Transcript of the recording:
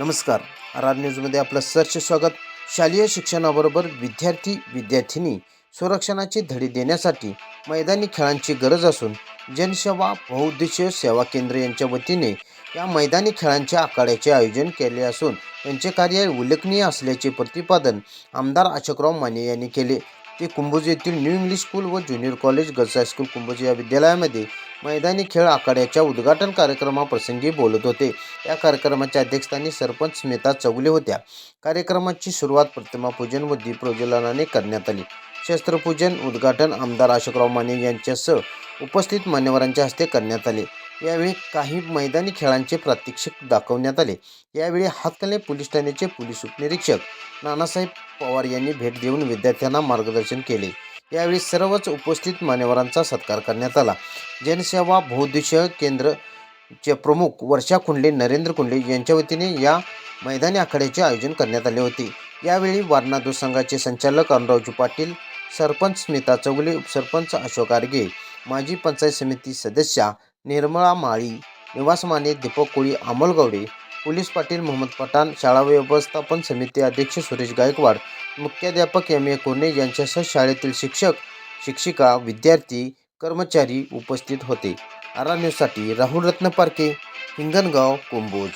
नमस्कार. आर न्यूजमध्ये आपलं सर्च स्वागत. शालेय शिक्षणाबरोबर विद्यार्थी विद्यार्थिनी संरक्षणाची धडी देण्यासाठी मैदानी खेळांची गरज असून जनसेवा बहुउद्देशीय सेवा केंद्र यांच्या वतीने या मैदानी खेळांच्या आखाड्याचे आयोजन केले असून त्यांचे कार्य उल्लेखनीय असल्याचे प्रतिपादन आमदार अशोकराव माने यांनी केले. ते कुंभोज येथील न्यू इंग्लिश स्कूल व junior college girls high school Kumbhoj या विद्यालयामध्ये मैदानी खेळ आखाड्याच्या उद्घाटन कार्यक्रमाप्रसंगी बोलत होते. या कार्यक्रमाच्या अध्यक्षस्थानी सरपंच स्मिता चौगले होत्या. कार्यक्रमाची सुरुवात प्रतिमापूजन व दीपप्रज्वलनाने करण्यात आली. शस्त्रपूजन उद्घाटन आमदार अशोकराव माने यांच्यासह उपस्थित मान्यवरांच्या हस्ते करण्यात आले. यावेळी काही मैदानी खेळांचे प्रात्यक्षिक दाखवण्यात आले. यावेळी हातकले पोलीस ठाण्याचे पोलीस उपनिरीक्षक नानासाहेब पवार यांनी भेट देऊन विद्यार्थ्यांना मार्गदर्शन केले. यावेळी सर्वच उपस्थित मान्यवरांचा सत्कार करण्यात आला. जनसेवा बहुउद्देशीय केंद्र चे प्रमुख वर्षा कुंडले नरेंद्र कुंडले यांच्या वतीने या मैदानी आखाड्याचे आयोजन करण्यात आले होते. यावेळी वारणादू संघाचे संचालक अनुरावजी पाटील सरपंच स्मिता चौगुले उपसरपंच अशोक आर्गे माजी पंचायत समिती सदस्या निर्मळा माळी निवास माने दीपक कोळी अमोल गवडे पोलीस पाटील मोहम्मद पठाण शाळा व्यवस्थापन समिती अध्यक्ष सुरेश गायकवाड मुख्याध्यापक एम ए कोर्णे यांच्यासह शाळेतील शिक्षक शिक्षिका विद्यार्थी कर्मचारी उपस्थित होते. आरा न्यूजसाठी राहुल रत्न पारखे हिंगणगाव कोंबोज.